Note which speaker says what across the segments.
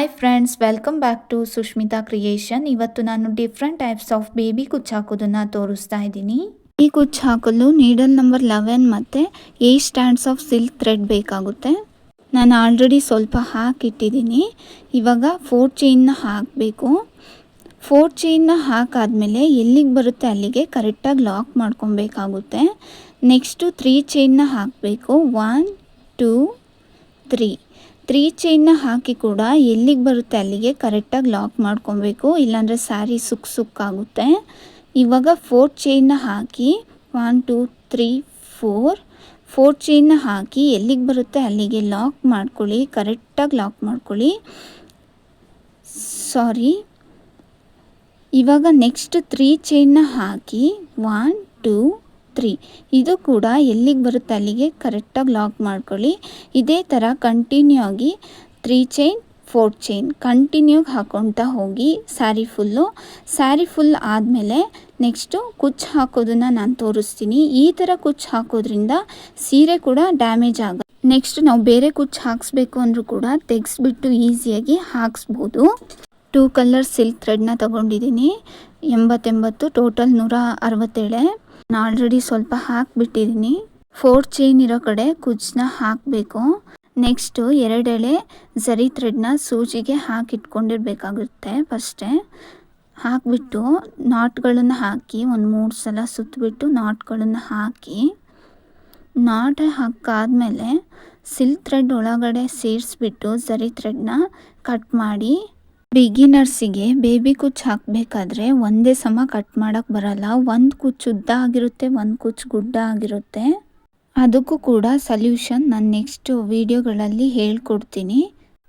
Speaker 1: Hi friends welcome back to Sushmita creation ಇವತ್ತು ನಾನು different types of baby ಕುಚ್ಚು ಹಾಕೋದನ್ನು ತೋರಿಸ್ತಾ ಇದ್ದೀನಿ. ಈ ಕುಚ್ಚು ಹಾಕಲು ನೀಡಲ್ ನಂಬರ್ ಲೆವೆನ್ ಮತ್ತು eight stands of silk thread ಬೇಕಾಗುತ್ತೆ. ನಾನು ಆಲ್ರೆಡಿ ಸ್ವಲ್ಪ ಹಾಕಿಟ್ಟಿದ್ದೀನಿ. ಇವಾಗ ಫೋರ್ ಚೈನ್ನ ಹಾಕಬೇಕು. ಫೋರ್ ಚೈನ್ನ ಹಾಕಾದ್ಮೇಲೆ ಎಲ್ಲಿಗೆ ಬರುತ್ತೆ ಅಲ್ಲಿಗೆ ಕರೆಕ್ಟಾಗಿ ಲಾಕ್ ಮಾಡ್ಕೊಬೇಕಾಗುತ್ತೆ. ನೆಕ್ಸ್ಟು ತ್ರೀ ಚೈನ್ನ ಹಾಕಬೇಕು. ಒನ್ ಟೂ ತ್ರೀ ತ್ರೀ ಚೈನ್ನ ಹಾಕಿ ಕೂಡ ಎಲ್ಲಿಗೆ ಬರುತ್ತೆ ಅಲ್ಲಿಗೆ ಕರೆಕ್ಟಾಗಿ ಲಾಕ್ ಮಾಡ್ಕೊಬೇಕು. ಇಲ್ಲಾಂದರೆ ಸ್ಯಾರಿ ಸುಕ್ ಸುಕ್ಕಾಗುತ್ತೆ ಇವಾಗ ಫೋರ್ ಚೈನ್ನ ಹಾಕಿ one, two, three, four four ಚೈನ್ನ ಹಾಕಿ ಎಲ್ಲಿಗೆ ಬರುತ್ತೆ ಅಲ್ಲಿಗೆ ಲಾಕ್ ಮಾಡ್ಕೊಳ್ಳಿ. ಕರೆಕ್ಟಾಗಿ ಲಾಕ್ ಮಾಡ್ಕೊಳ್ಳಿ. ಸಾರಿ. ಇವಾಗ ನೆಕ್ಸ್ಟ್ ತ್ರೀ ಚೈನ್ನ ಹಾಕಿ ಒನ್, ಟೂ ತ್ರೀ ಇದು ಕೂಡ ಎಲ್ಲಿಗೆ ಬರುತ್ತೆ ಅಲ್ಲಿಗೆ? ಕರೆಕ್ಟಾಗಿ ಲಾಕ್ ಮಾಡ್ಕೊಳ್ಳಿ. ಇದೇ ಥರ ಕಂಟಿನ್ಯೂ ಆಗಿ ತ್ರೀ ಚೈನ್ ಫೋರ್ ಚೈನ್ ಕಂಟಿನ್ಯೂಗೆ ಹಾಕೊತಾ ಹೋಗಿ ಸ್ಯಾರಿ ಫುಲ್ಲು ಸ್ಯಾರಿ ಫುಲ್ ಆದಮೇಲೆ ನೆಕ್ಸ್ಟು ಕುಚ್ಚು ಹಾಕೋದನ್ನು ನಾನು ತೋರಿಸ್ತೀನಿ. ಈ ಥರ ಕುಚ್ಚು ಹಾಕೋದ್ರಿಂದ ಸೀರೆ ಕೂಡ ಡ್ಯಾಮೇಜ್ ಆಗ ನೆಕ್ಸ್ಟ್ ನಾವು ಬೇರೆ ಕುಚ್ಚು ಹಾಕ್ಸ್ಬೇಕು ಅಂದರೂ ಕೂಡ ತೆಗೆಸ್ಬಿಟ್ಟು ಈಸಿಯಾಗಿ ಹಾಕ್ಸ್ಬೋದು. ಟೂ ಕಲರ್ ಸಿಲ್ಕ್ ಥ್ರೆಡ್ನ ತೊಗೊಂಡಿದ್ದೀನಿ. ಎಂಬತ್ತೆಂಬತ್ತು ಟೋಟಲ್ ನೂರ ಅರವತ್ತೇಳೆ. ನಾನು ಆಲ್ರೆಡಿ ಸ್ವಲ್ಪ ಹಾಕಿಬಿಟ್ಟಿದ್ದೀನಿ ಫೋರ್ ಚೈನ್ ಇರೋ ಕಡೆ ಕುಜ್ನ ಹಾಕಬೇಕು. ನೆಕ್ಸ್ಟು ಎರಡೆಳೆ ಝರಿ ಥ್ರೆಡ್ನ ಸೂಜಿಗೆ ಹಾಕಿಟ್ಕೊಂಡಿರ್ಬೇಕಾಗುತ್ತೆ ಫಸ್ಟೇ. ಹಾಕಿಬಿಟ್ಟು ನಾಟ್ಗಳನ್ನು ಹಾಕಿ ಒಂದು ಮೂರು ಸಲ ಸುತ್ತಬಿಟ್ಟು ನಾಟ್ಗಳನ್ನು ಹಾಕಿ. ನಾಟ್ ಹಾಕಾದಮೇಲೆ ಸಿಲ್ಕ್ ಥ್ರೆಡ್ ಒಳಗಡೆ ಸೇರಿಸ್ಬಿಟ್ಟು ಝರಿ ಥ್ರೆಡ್ನ ಕಟ್ ಮಾಡಿ ಬಿಗಿನರ್ಸಿಗೆ ಬೇಬಿ ಕುಚ್ಚು ಹಾಕಬೇಕಾದ್ರೆ ಒಂದೇ ಸಮ ಕಟ್ ಮಾಡೋಕ್ಕೆ ಬರಲ್ಲ. ಒಂದು ಕುಚ್ಚು ಉದ್ದ ಆಗಿರುತ್ತೆ, ಒಂದು ಕುಚ್ಚು ಗುಡ್ಡ ಆಗಿರುತ್ತೆ. ಅದಕ್ಕೂ ಕೂಡ ಸಲ್ಯೂಷನ್ ನಾನು ನೆಕ್ಸ್ಟ್ ವೀಡಿಯೋಗಳಲ್ಲಿ ಹೇಳ್ಕೊಡ್ತೀನಿ.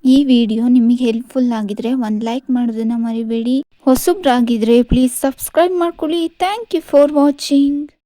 Speaker 1: ಈ ವಿಡಿಯೋ ನಿಮಗೆ ಹೆಲ್ಪ್ಫುಲ್ ಆಗಿದ್ರೆ ಒಂದು ಲೈಕ್ ಮಾಡೋದನ್ನು ಮರಿಬೇಡಿ. ಹೊಸಬ್ರಾಗಿದ್ರೆ ಪ್ಲೀಸ್ ಸಬ್ಸ್ಕ್ರೈಬ್ ಮಾಡ್ಕೊಳ್ಳಿ. Thank you for watching.